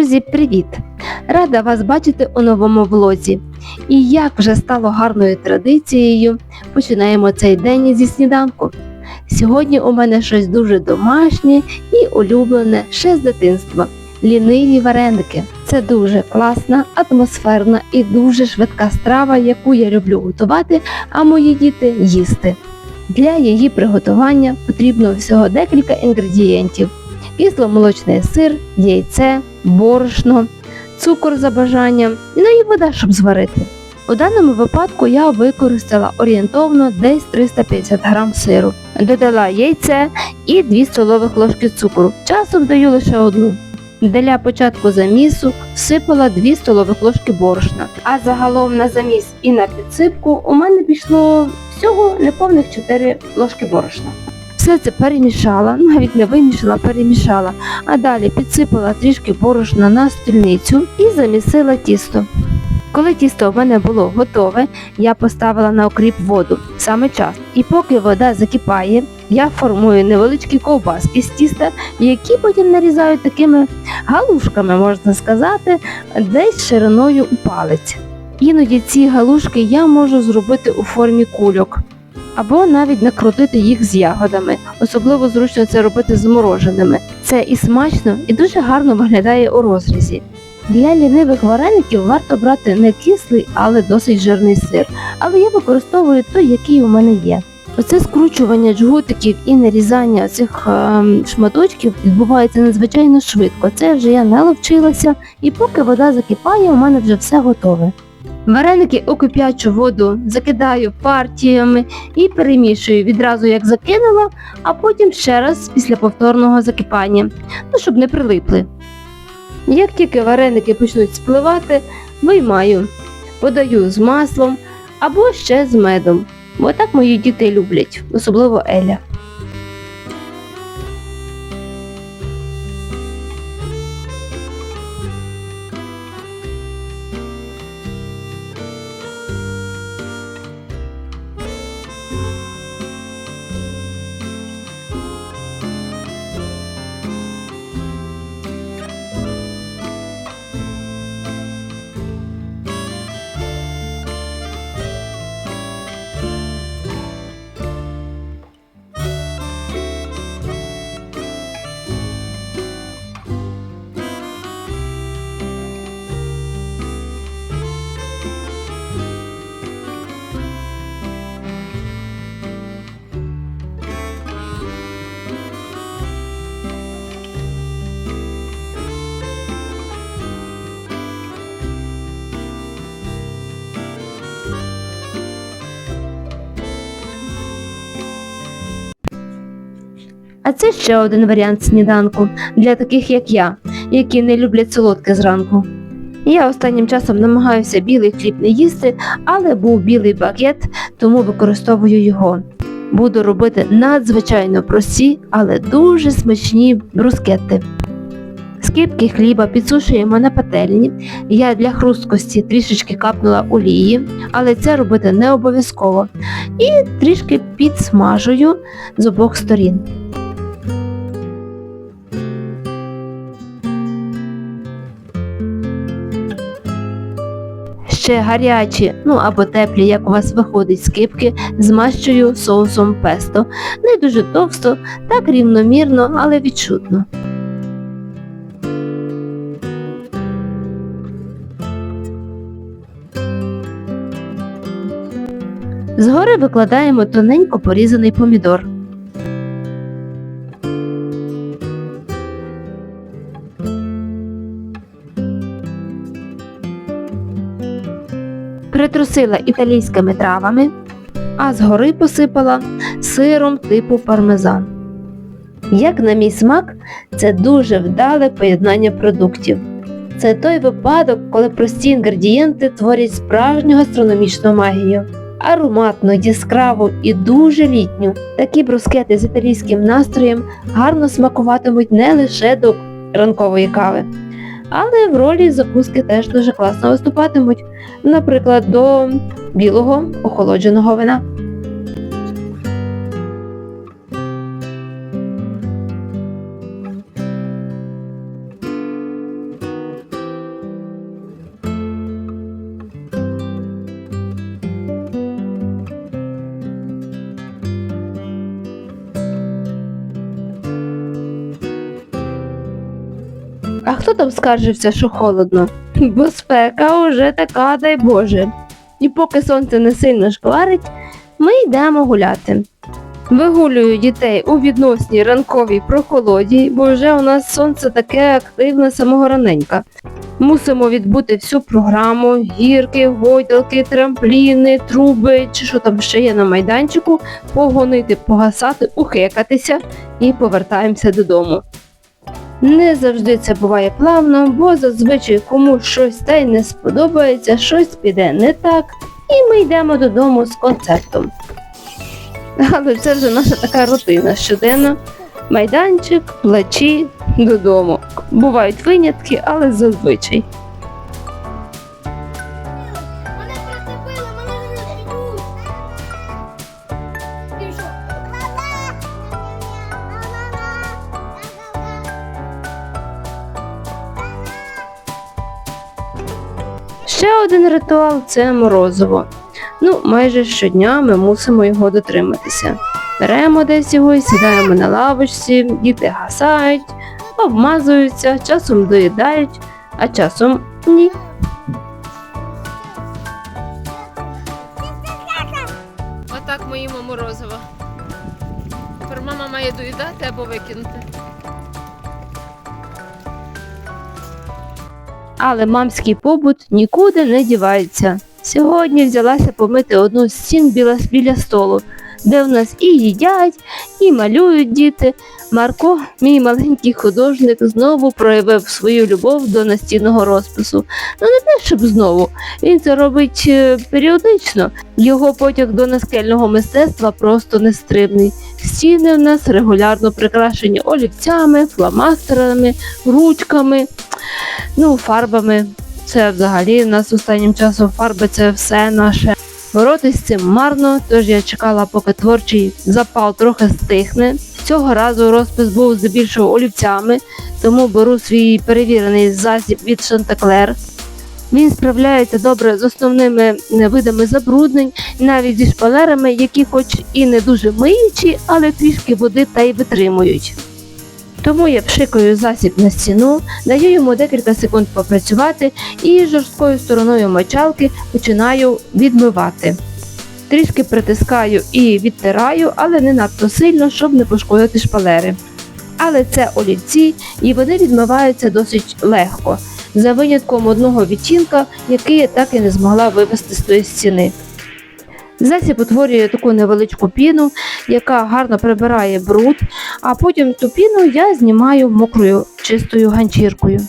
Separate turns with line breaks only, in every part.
Друзі, привіт! Рада вас бачити у новому влозі. І як вже стало гарною традицією, починаємо цей день зі сніданку. Сьогодні у мене щось дуже домашнє і улюблене ще з дитинства. Ліниві вареники. Це дуже класна, атмосферна і дуже швидка страва, яку я люблю готувати, а мої діти їсти. Для її приготування потрібно всього декілька інгредієнтів: кисломолочний сир, яйце, борошно, цукор за бажанням, ну і вода, щоб зварити. У даному випадку я використала орієнтовно десь 350 грам сиру. Додала яйце і 2 столових ложки цукру. Часом даю лише одну. Для початку замісу всипала 2 столових ложки борошна, а загалом на заміс і на підсипку у мене пішло всього неповних 4 ложки борошна. Все це перемішала, навіть не вимішала, перемішала, а далі підсипала трішки борошна на стільницю і замісила тісто. Коли тісто в мене було готове, я поставила на окріп воду саме час. І поки вода закипає, я формую невеличкі ковбаски з тіста, які потім нарізаю такими галушками, можна сказати, десь шириною у палець. Іноді ці галушки я можу зробити у формі кульок або навіть накрутити їх з ягодами. Особливо зручно це робити змороженими. Це і смачно, і дуже гарно виглядає у розрізі. Для лінивих вареників варто брати не кислий, але досить жирний сир. Але я використовую той, який у мене є. Оце скручування джгутиків і нарізання цих ем, шматочків відбувається надзвичайно швидко. Це вже я не навчилася, і поки вода закипає, у мене вже все готове. Вареники у кип'ячу воду закидаю партіями і перемішую відразу як закинула, а потім ще раз після повторного закипання, ну, щоб не прилипли. Як тільки вареники почнуть спливати, виймаю, подаю з маслом або ще з медом, бо так мої діти люблять, особливо Еля. А це ще один варіант сніданку для таких, як я, які не люблять солодке зранку. Я останнім часом намагаюся білий хліб не їсти, але був білий багет, тому використовую його. Буду робити надзвичайно прості, але дуже смачні брускетти. Скипки хліба підсушуємо на пательні. Я для хрусткості трішечки капнула олії, але це робити не обов'язково. І трішки підсмажую з обох сторін. Ще гарячі, ну або теплі, як у вас виходить скипки, змащую соусом песто. Не дуже товсто, так рівномірно, але відчутно. Згори викладаємо тоненько порізаний помідор. Притрусила італійськими травами, а згори посипала сиром типу пармезан. Як на мій смак, це дуже вдале поєднання продуктів. Це той випадок, коли прості інгредієнти творять справжню гастрономічну магію. Ароматну, яскраву і дуже літню. Такі брускети з італійським настроєм гарно смакуватимуть не лише до ранкової кави, але в ролі закуски теж дуже класно виступатимуть, наприклад, до білого охолодженого вина. А хто там скаржився, що холодно? Бо спека уже така, дай Боже. І поки сонце не сильно шкварить, ми йдемо гуляти. Вигулюю дітей у відносній ранковій прохолоді, бо вже у нас сонце таке активне самого раненька. Мусимо відбути всю програму: гірки, гойдалки, трампліни, труби чи що там ще є на майданчику, погонити, погасати, ухекатися і повертаємося додому. Не завжди це буває плавно, бо зазвичай комусь щось та й не сподобається, щось піде не так, і ми йдемо додому з концертом. Але це вже наша така рутина щоденна. Майданчик, плачі, додому. Бувають винятки, але зазвичай. Ще один ритуал це морозиво. Ну, майже щодня ми мусимо його дотриматися. Беремо десь його і сідаємо на лавочці, діти гасають, обмазуються, часом доїдають, а часом ні. Але мамський побут нікуди не дівається. Сьогодні взялася помити одну з стін біля, біля столу, де в нас і їдять, і малюють діти. Марко, мій маленький художник, знову проявив свою любов до настінного розпису. Ну не те, щоб знову. Він це робить е, періодично. Його потяг до наскельного мистецтва просто нестримний. Стіни в нас регулярно прикрашені олівцями, фломастерами, ручками ну, фарбами. Це взагалі у нас останнім часом фарби це все наше. Боротись з цим марно, тож я чекала, поки творчий запал трохи стихне. Цього разу розпис був здебільшого олівцями, тому беру свій перевірений засіб від Шантаклер. Він справляється добре з основними е, видами забруднень, навіть зі шпалерами, які хоч і не дуже миючі, але трішки води та й витримують. Тому я пшикаю засіб на стіну, даю йому декілька секунд попрацювати і жорсткою стороною мочалки починаю відмивати. Трішки притискаю і відтираю, але не надто сильно, щоб не пошкодити шпалери. Але це олівці, і вони відмиваються досить легко, за винятком одного відтінка, який я так і не змогла вивести з тої стіни. Засіб утворює таку невеличку піну, яка гарно прибирає бруд, а потім ту піну я знімаю мокрою чистою ганчіркою.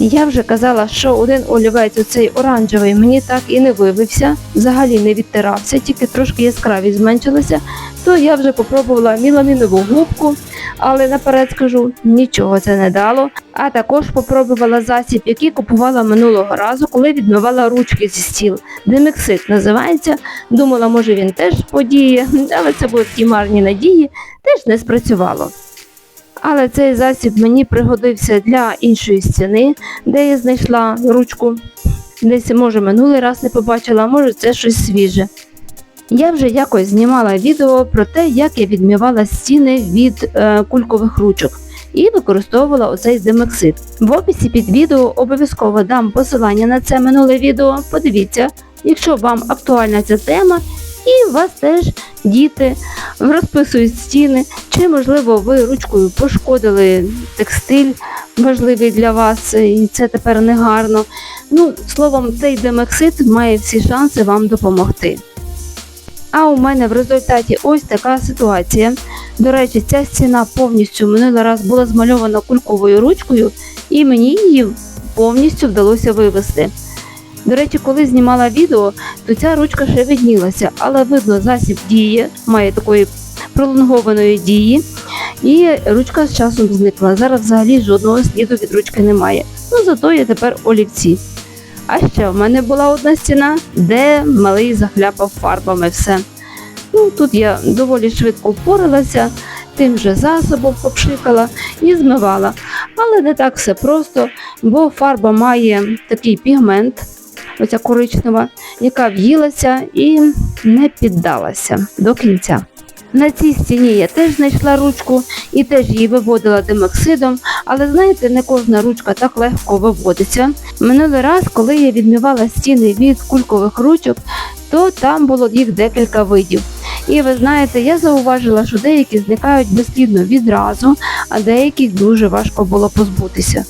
Я вже казала, що один олівець, оцей оранжевий, мені так і не вивився, взагалі не відтирався, тільки трошки яскравість зменшилася, то я вже попробувала міламінову губку, але наперед скажу, нічого це не дало. А також попробувала засіб, який купувала минулого разу, коли відмивала ручки зі стіл. Демексит називається. Думала, може він теж подіє, але це були такі марні надії, теж не спрацювало. Але цей засіб мені пригодився для іншої стіни, де я знайшла ручку. Десь, може, минулий раз не побачила, може це щось свіже. Я вже якось знімала відео про те, як я відмивала стіни від е, кулькових ручок і використовувала оцей демексид. В описі під відео обов'язково дам посилання на це минуле відео. Подивіться, якщо вам актуальна ця тема, і вас теж діти розписують стіни, чи, можливо, ви ручкою пошкодили текстиль важливий для вас, і це тепер не гарно. Ну, словом, цей демексид має всі шанси вам допомогти. А у мене в результаті ось така ситуація. До речі, ця стіна повністю минулий раз була змальована кульковою ручкою, і мені її повністю вдалося вивести. До речі, коли знімала відео, то ця ручка ще виднілася, але видно, засіб діє, має такої пролонгованої дії, і ручка з часом зникла. Зараз взагалі жодного сліду від ручки немає. Ну зато є тепер олівці. А ще в мене була одна стіна, де малий захляпав фарбами все. Ну, тут я доволі швидко впоралася, тим же засобом попшикала і змивала. Але не так все просто, бо фарба має такий пігмент, оця коричнева, яка в'їлася і не піддалася до кінця. На цій стіні я теж знайшла ручку і теж її виводила демоксидом, але знаєте, не кожна ручка так легко виводиться. Минулий раз, коли я відмивала стіни від кулькових ручок, то там було їх декілька видів. І ви знаєте, я зауважила, що деякі зникають безслідно відразу, а деяких дуже важко було позбутися.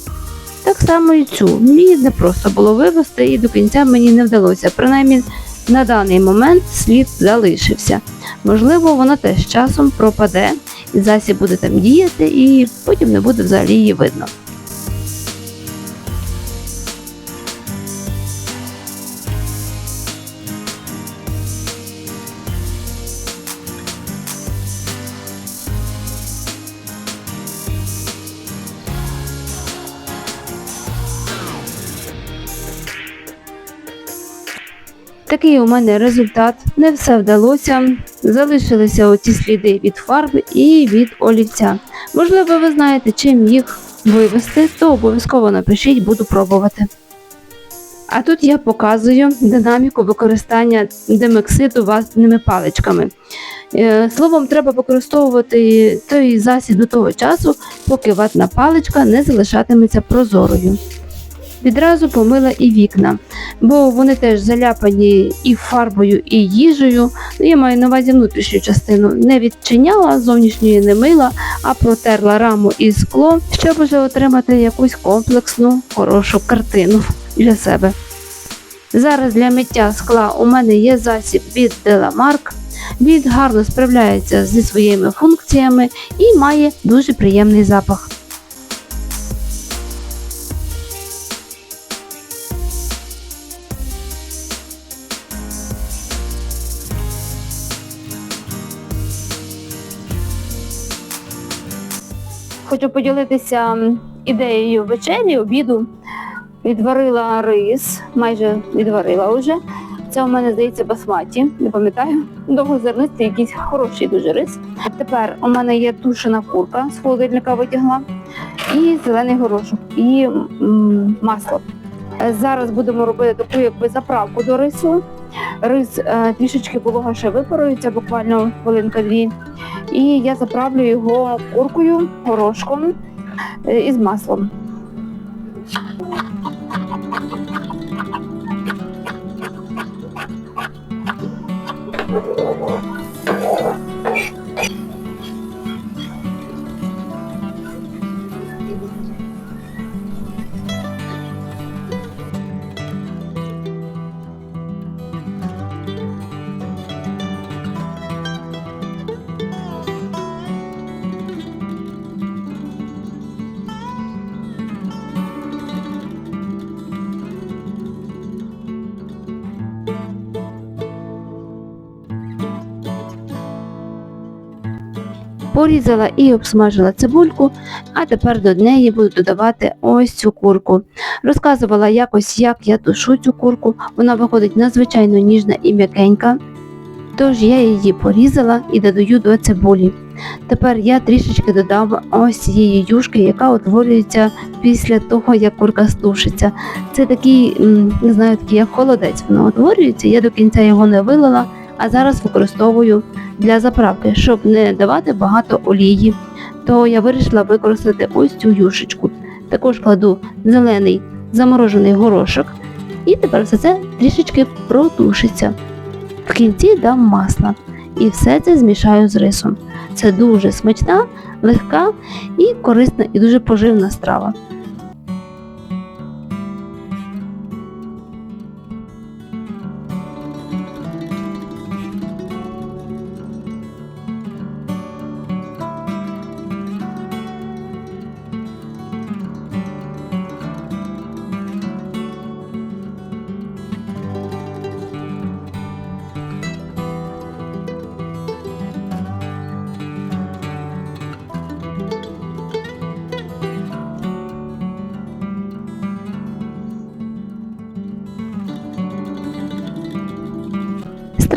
Так само і цю. Мені не просто було вивести, і до кінця мені не вдалося. Принаймні на даний момент слід залишився. Можливо, вона теж часом пропаде, і засіб буде там діяти, і потім не буде взагалі її видно. Такий у мене результат. Не все вдалося. Залишилися оці сліди від фарби і від олівця. Можливо, ви знаєте, чим їх вивести, то обов'язково напишіть, буду пробувати. А тут я показую динаміку використання демекситу ватними паличками. Е, Словом, треба використовувати той засіб до того часу, поки ватна паличка не залишатиметься прозорою. Відразу помила і вікна, бо вони теж заляпані і фарбою, і їжею. Ну, я маю на увазі внутрішню частину. Не відчиняла, зовнішньої не мила, а протерла раму і скло, щоб уже отримати якусь комплексну, хорошу картину для себе. Зараз для миття скла у мене є засіб від Delamark. Він гарно справляється зі своїми функціями і має дуже приємний запах. Хочу поділитися ідеєю вечері, обіду. Відварила рис, майже відварила вже. Це у мене здається басматі, не пам'ятаю. Довгозернистий, якийсь хороший дуже рис. Тепер у мене є тушена курка з холодильника витягла, і зелений горошок, і масло. Зараз будемо робити таку якби заправку до рису. Рис е, трішечки волога ще випарується, буквально хвилинка-дві. І я заправлю його куркою, горошком е, і з маслом. Порізала і обсмажила цибульку, а тепер до неї буду додавати ось цю курку. Розказувала якось, як я тушу цю курку. Вона виходить надзвичайно ніжна і м'якенька. Тож я її порізала і додаю до цибулі. Тепер я трішечки додам ось цієї юшки, яка утворюється після того, як курка стушиться. Це такий, не знаю, такий як холодець, воно утворюється. Я до кінця його не вилила, а зараз використовую для заправки, щоб не давати багато олії, то я вирішила використати ось цю юшечку. Також кладу зелений заморожений горошок, і тепер все це трішечки протушиться. В кінці дам масла і все це змішаю з рисом. Це дуже смачна, легка і корисна і дуже поживна страва.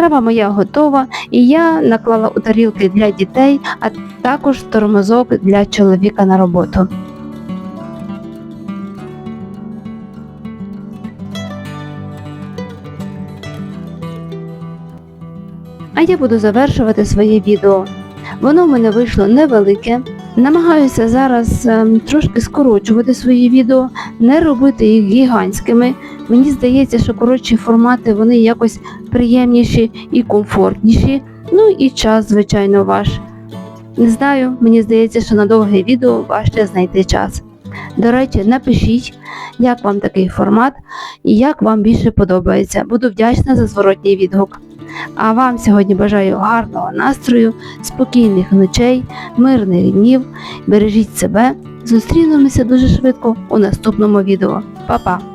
Страва моя готова, і я наклала у тарілки для дітей, а також тормозок для чоловіка на роботу. А я буду завершувати своє відео. Воно в мене вийшло невелике. Намагаюся зараз ем, трошки скорочувати свої відео, не робити їх гігантськими. Мені здається, що коротші формати вони якось приємніші і комфортніші. Ну і час, звичайно, ваш. Не знаю, мені здається, що на довге відео важче знайти час. До речі, напишіть, як вам такий формат і як вам більше подобається. Буду вдячна за зворотній відгук. А вам сьогодні бажаю гарного настрою, спокійних ночей, мирних днів. Бережіть себе. Зустрінемося дуже швидко у наступному відео. Па-па!